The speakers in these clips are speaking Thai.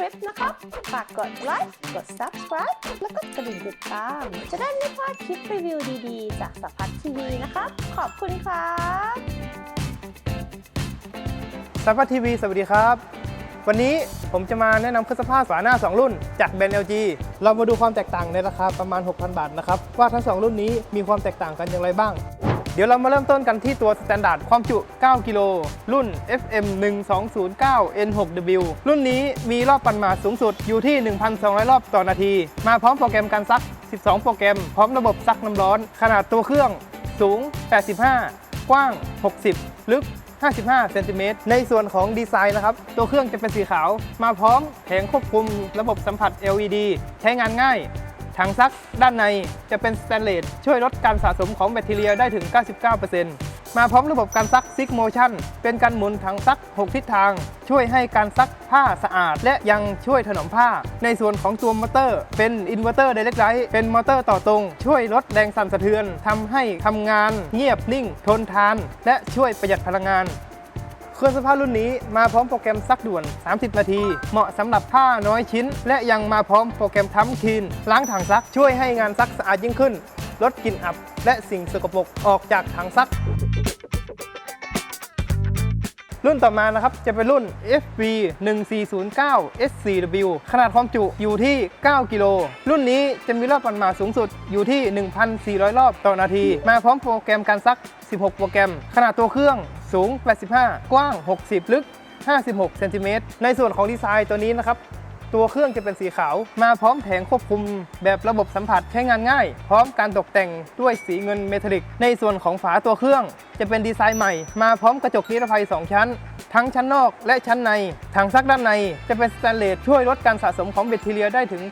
คลิปนะครับ ฝากกดไลค์ กด subscribe แล้วก็กระดิ่งติดตาม จะได้ไม่พลาดคลิปรีวิวดีๆ จากสัพัททีวีนะครับ ขอบคุณครับสัมภาษณ์ทีวีสวัสดีครับ วันนี้ผมจะมาแนะนำเครื่องซักผ้าฝาหน้า 2 รุ่น จากแบรนด์ LG เรามาดูความแตกต่างในราคาประมาณ 6,000 บาทนะครับ ว่าทั้ง 2 รุ่นนี้มีความแตกต่างกันอย่างไรบ้าง ดี๋ยวเรามาเริ่มต้นกันที่ตัวสแตนดาร์ดความจุ 9 กิโล รุ่น FM 1209 N6W รุ่นนี้มีรอบปั่นมาสูงสุดอยู่ที่ 1,200 รอบต่อนาที มาพร้อมโปรแกรมการซัก 12 โปรแกรม พร้อมระบบซักน้ำร้อน ขนาดตัวเครื่องสูง 85 กว้าง 60 ลึก 55 เซนติเมตร ในส่วนของดีไซน์นะครับ ตัวเครื่องจะเป็นสีขาว มาพร้อมแผงควบคุมระบบสัมผัส LED ใช้งานง่าย ถังซักด้านในจะเป็นสแตนเลสช่วยลดการสะสมของแบคทีเรียได้ถึง 99%มาพร้อมระบบการซักซิกโมชั่นเป็นการหมุนถังซัก 6 ทิศทาง ช่วยให้การซักผ้าสะอาด และยังช่วยถนอมผ้า ในส่วนของตัวมอเตอร์ เป็นอินเวอร์เตอร์ไดเรกไลท์เป็นมอเตอร์ต่อตรง ช่วยลดแรงสั่นสะเทือนทำให้ทำงาน เงียบนิ่ง ทนทาน และช่วยประหยัดพลังงาน เครื่องซักผ้ารุ่นนี้มาพร้อมโปรแกรมซักด่วน 30 นาที เหมาะสำหรับผ้าน้อยชิ้น และยังมาพร้อมโปรแกรมทั้คลีน ล้างถังซักช่วยให้งานซักสะอาดยิ่งขึ้น ลดกลิ่นอับ และสิ่งสกปรกออกจากถังซัก รุ่นต่อมานะครับจะเป็นรุ่น FV 1409 SCW ขนาดความจุอยู่ที่ 9 กิโล รุ่นนี้จะมีรอบปั่นมาสูงสุดอยู่ที่ 1,400 รอบต่อนาที มาพร้อมโปรแกรมการซัก 16 โปรแกรม ขนาดตัวเครื่อง สูง 85 กว้าง 60 ลึก 56 เซนติเมตร ในส่วนของดีไซน์ตัวนี้นะครับ ตัวเครื่องจะเป็นสีขาว มาพร้อมแผงควบคุมแบบระบบสัมผัสใช้งานง่าย พร้อมการตกแต่งด้วยสีเงินเมทัลลิก ในส่วนของฝาตัวเครื่องจะเป็นดีไซน์ใหม่ มาพร้อมกระจกนิรภัย 2 ชั้น ทั้งชั้นนอกและชั้นในถังซักด้านในจะเป็นสแตนเลสช่วยลดการสะสมของแบคทีเรียได้ถึง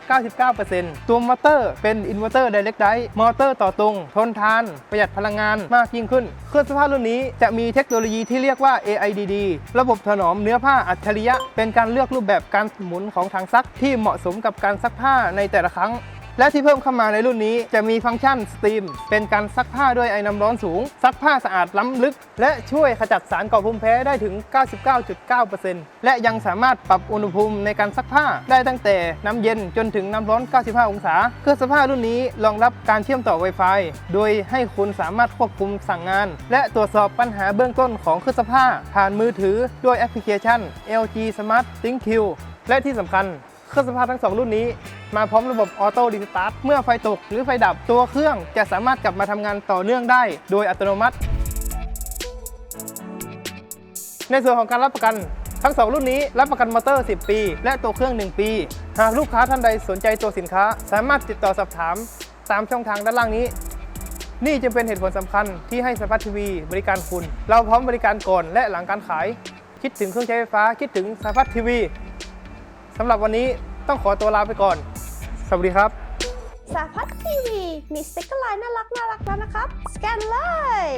99%ตัวมอเตอร์เป็นอินเวอร์เตอร์ไดเรกไดมอเตอร์ต่อตรง ทนทาน ประหยัดพลังงานมากยิ่งขึ้น เครื่องซักผ้ารุ่นนี้จะมีเทคโนโลยีที่เรียกว่า AIDD ระบบถนอมเนื้อผ้าอัจฉริยะ เป็นการเลือกรูปแบบการหมุนของถังซักที่เหมาะสมกับการซักผ้าในแต่ละครั้ง และที่เพิ่มเข้ามาในรุ่นนี้จะมีฟังก์ชันสตีมเป็นการซักผ้าด้วยไอ้น้ำร้อนสูง ซักผ้าสะอาดล้ำลึก และช่วยขจัดสารก่อภูมิแพ้ได้ถึง 99.9%และยังสามารถปรับอุณหภูมิในการซักผ้าได้ตั้งแต่น้ำเย็นจนถึงน้ำร้อน 95 องศา เครื่องซักผ้ารุ่นนี้รองรับการเชื่อมต่อ Wi-Fi โดยให้คุณสามารถควบคุมสั่งงาน และตรวจสอบปัญหาเบื้องต้นของเครื่องซักผ้า ผ่านมือถือด้วยแอปพลิเคชัน LG Smart Think Q และที่สำคัญเครื่องซักผ้าทั้ง 2 รุ่นนี้ มาพร้อมระบบออโต้รีสตาร์ทเมื่อไฟตกหรือไฟดับตัวเครื่องจะสามารถกลับมาทำงานต่อเนื่องได้ โดยอัตโนมัติ ในส่วนของการรับประกันทั้ง 2 รุ่นนี้รับประกันมอเตอร์ 10 ปี และตัวเครื่อง 1 ปี หากลูกค้าท่านใดสนใจตัวสินค้า สามารถติดต่อสอบถาม ตามช่องทางด้านล่างนี้ นี่จึงเป็นเหตุผลสำคัญที่ให้สปัททีวี บริการคุณ เราพร้อมบริการก่อนและหลังการขาย คิดถึงเครื่องใช้ไฟฟ้า คิดถึงสปัททีวีสำหรับวันนี้ต้องขอตัวลาไปก่อน สวัสดีครับสาพัททีวีมีสติ๊กเกอร์ไลน์น่ารักน่ารักแล้วนะครับ สแกนเลย